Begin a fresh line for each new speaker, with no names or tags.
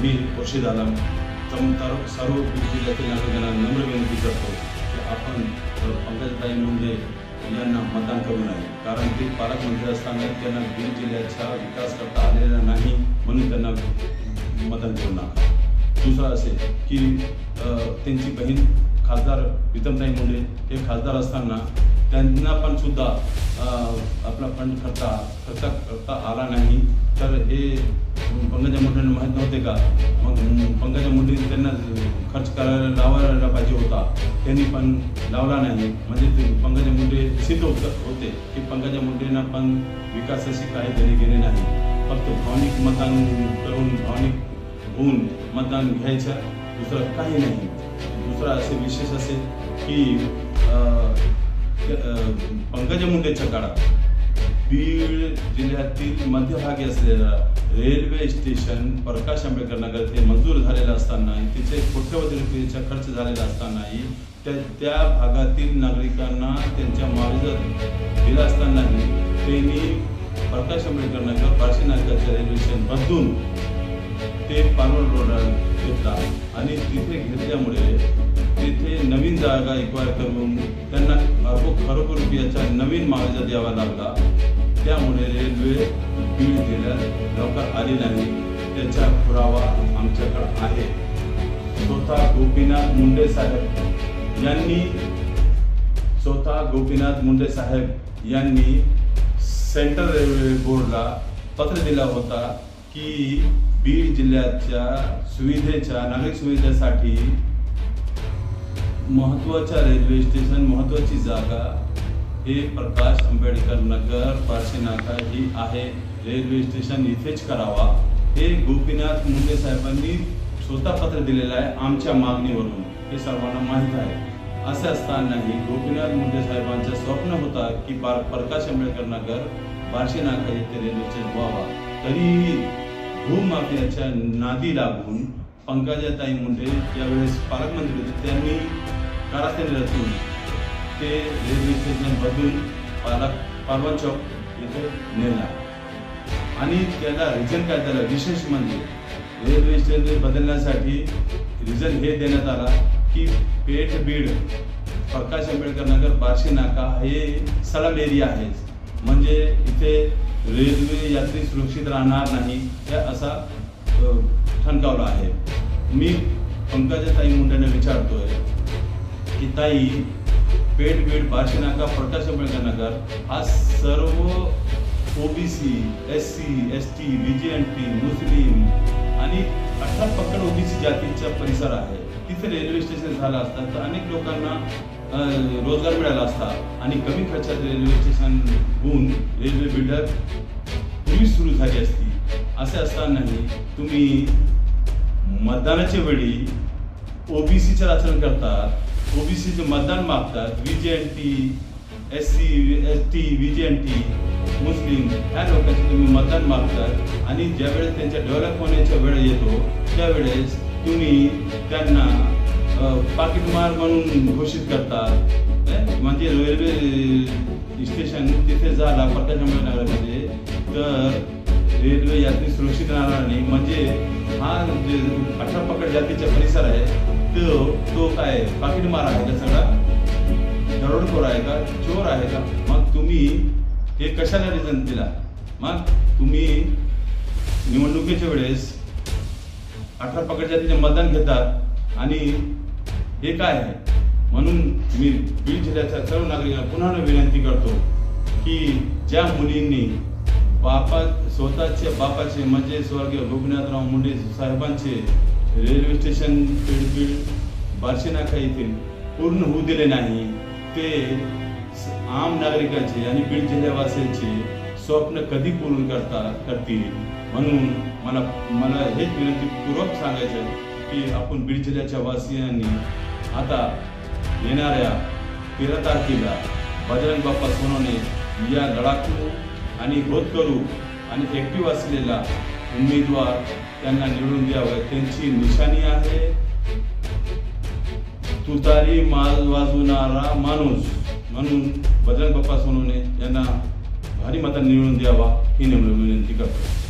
मी खुर्शीद आलम तर- सर्व जिल्ह्यातील नागरिकांना नम्र विनंती करतो की आपण पंकजताई मुंडे यांना मतदान करू नये. कारण ते पालकमंत्री असताना त्यांना बीड जिल्ह्याचा विकास करता आलेला नाही म्हणून त्यांना मतदान करू नका. दुसरं असेल की त्यांची बहीण खासदार प्रीतमताई मुंडे हे खासदार असताना त्यांना पण सुद्धा आपला फंड खर्चा खर्च करता आला नाही. तर हे पंकजा मुंडेंना माहीत नव्हते का? मग पंकजा मुंडे त्यांना खर्च करायला लावायला पाहिजे होता. त्यांनी पण लावला नाही. म्हणजे ते पंकजा मुंडे सिद्ध होत होते की पंकजा मुंडेंना पण विकासाशी काही तरी गेले नाही. फक्त भावनिक मतदान करून भावनिक होऊन मतदान घ्यायचं दुसरं काही नाही. दुसरा असे विशेष असे की पंकजा मुंडेच्या काळात बीड जिल्ह्यातील मध्यभागी असलेला रेल्वे स्टेशन प्रकाश आंबेडकर नगर ते मंजूर झालेलं असताना तिचे कोट्यवधी रुपयेचा खर्च झालेला असतानाही त्या त्या भागातील नागरिकांना त्यांच्या मावजत दिला असतानाही त्यांनी प्रकाश आंबेडकर नगर पारशी नागरिकांच्या रेल्वे स्टेशन बदलून ते पानवड रोडला घेतला. आणि तिथे घेतल्यामुळे तिथे नवीन जागा इक्वायर करून त्यांना खरोखर रुपयाचा नवीन मार्जा द्यावा लागला. त्यामुळे रेल्वे बीड जिल्ह्यात लवकर आली नाही. त्याचा पुरावा आमच्याकडे आहे. स्वतः गोपीनाथ मुंडे साहेब यांनी स्वतः गोपीनाथ मुंडे साहेब यांनी सेंट्रल रेल्वे बोर्डला पत्र दिला होता की बीड जिल्ह्याच्या सुविधेच्या नागरिक सुविधेसाठी महत्त्वाच्या रेल्वे स्टेशन महत्वाची जागा हे प्रकाश आंबेडकर नगर पारशी नाका ही आहे. रेल्वे स्टेशन इथेच करावा. हे गोपीनाथ मुंडे साहेबांनी स्वतः पत्र दिलेलं आहे आमच्या मागणीवरून. हे सर्वांना माहीत आहे. असे असतानाही गोपीनाथ मुंडे साहेबांचं स्वप्न होता की पार प्रकाश आंबेडकर नगर बार्शी नाका येथे रेल्वे स्टेशन व्हावा. तरीही भूमाफियाच्या नादी लागून पंकजाताई मुंडे यावेळेस पालकमंत्री होते. त्यांनी कारस्थानी रचून ते रेल्वे स्टेशन बदलून पालक पालवण चौक येथे नेला. आणि त्याला रिझन काय झालं विशेष म्हणजे रेल्वे स्टेशन बदलण्यासाठी रिझन हे देण्यात आला की पेठ बीड प्रकाश आंबेडकर नगर बार्शी नाका हे सलाम एरिया आहे म्हणजे इथे रेल्वे यात्री सुरक्षित राहणार नाही हे असा ठणकावला आहे. मी पंकजाताई मुंड्यांना विचारतोय की ताई पेठ बीड बार्शी नाका प्रकाश आंबेडकर नगर हा सर्व OBC S C S T B G N T मुस्लिम आणि अठरा पकड ओबीसी जातीचा परिसर आहे. तिथे रेल्वे स्टेशन झालं असतं तर अनेक लोकांना रोजगार मिळाला असता आणि कमी खर्चात रेल्वे स्टेशन होऊन रेल्वे बिल्डर पूर्वी सुरू झाली असती. असे असतानाही तुम्ही मतदानाच्या वेळी ओबीसीचं आचरण करतात. ओबीसीचं मतदान मागतात T S C S T V J N T मुस्लिम ह्या लोकांचे तुम्ही मतदान मागतात आणि ज्यावेळेस त्यांच्या डेव्हलप होण्याचा वेळ येतो त्यावेळेस तुम्ही त्यांना पाकिटमार म्हणून घोषित करतात म्हणजे रेल्वे स्टेशन तिथे झाला प्रकाश नगरामध्ये तर रेल्वे यात्री सुरक्षित राहणार नाही. म्हणजे हा जे अठरा पकड जातीचा परिसर आहे तो तो काय पाकिटमार आहे का सगळा? दरोडखोर आहे का? चोर आहे का? मग तुम्ही हे कशाला रिझन दिला? मग तुम्ही निवडणुकीच्या वेळेस अठरा पकडच्या जातीचे मतदान घेतात आणि हे काय आहे? म्हणून मी बीड जिल्ह्याच्या सर्व नागरिकांना पुन्हा विनंती करतो की ज्या मुलींनी बापा स्वतःचे बापाचे म्हणजे स्वर्गीय गोपीनाथराव मुंडे साहेबांचे रेल्वे स्टेशन पेडबीड बार्शीनाका येथील पूर्ण होऊ दिले नाही. ते आम नागरिकांचे आणि बीड जिल्ह्यावासियांचे स्वप्न कधी पूर्ण करता करतील? म्हणून मला मला हेच विनंतीपूर्वक सांगायचं की आपण बीड जिल्ह्याच्या वासियांनी आता येणाऱ्या तेरा तारखेला बजरंग बाप्पा सोनवणे या लढाकू आणि होतकरू आणि ऍक्टिव्ह असलेला उमेदवार त्यांना निवडून द्यावं त्यांची निशाणी आहे. तुतारी माल वाजवणारा माणूस म्हणून बजरंग बाप्पा सोनवणे यांना भारी मतात निवडून द्यावा ही नेमणूक विनंती करतो.